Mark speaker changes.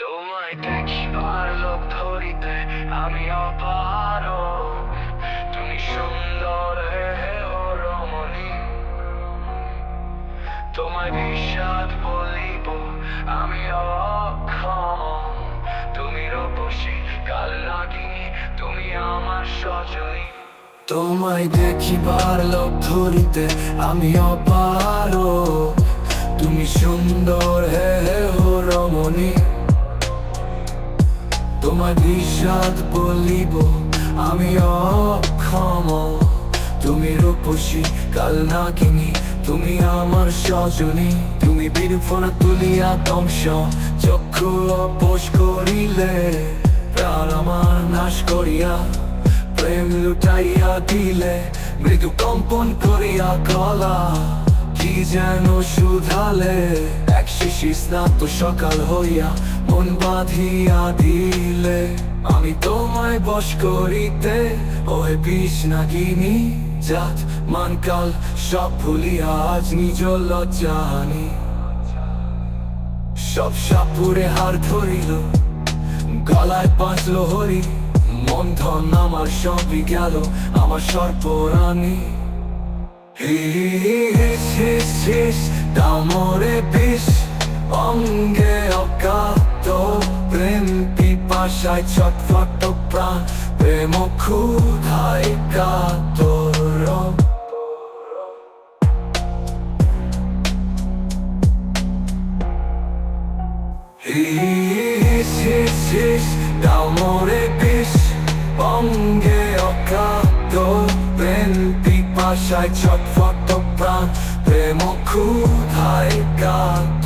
Speaker 1: তোমায় দেখি আর লোক ধরিতে তুমি বিষাদ বলিব, আমি অক্ষম। তুমি রূপসী, কাল তুমি আমার সজনী। তোমায় দেখিবার লোক ধরিতে আমি অপারো তুমি সুন্দর হে হে রমণী। তোমার বিষাদ বলিব, আমি অক্ষম। তুমি রূপসী, কাল নাকিনি তুমি আমার সজনী। তুমি বীরফোনা তুলিয়া দংশ চক্ষু অপোষ করিলে প্রাণ আমার নাশ করিয়া প্রেম লুটাইয়া দিলে, মৃদু কম্পন করিয়া গলা, কি যেন শুধালে এক শিশি স্নাত সকাল হইয়া মন বাঁধিয়া দিলে। আমি তোমায় বশ করিতে, ওহে বিষ নাগিনী জাত মানকাল সব ভুলিয়া আজ নিজ লজ্জানি সব সাপুরে হার ধরিল, গলায় বাঁচলো হরি, মন ধন আমার সবই গেল, আমার সর্পরানী। হিস হিস হিস দামরে বিষ। অঙ্গে অকাত প্রেম পিপাসায় ছটফট প্রাণ, প্রেম ক্ষুধায় কাতর হিস হিস হিস দামরে বিষ। অঙ্গে অকাত প্রেম পিপাসায় ছটফট প্রাণ, প্রেম ক্ষুধায় কাত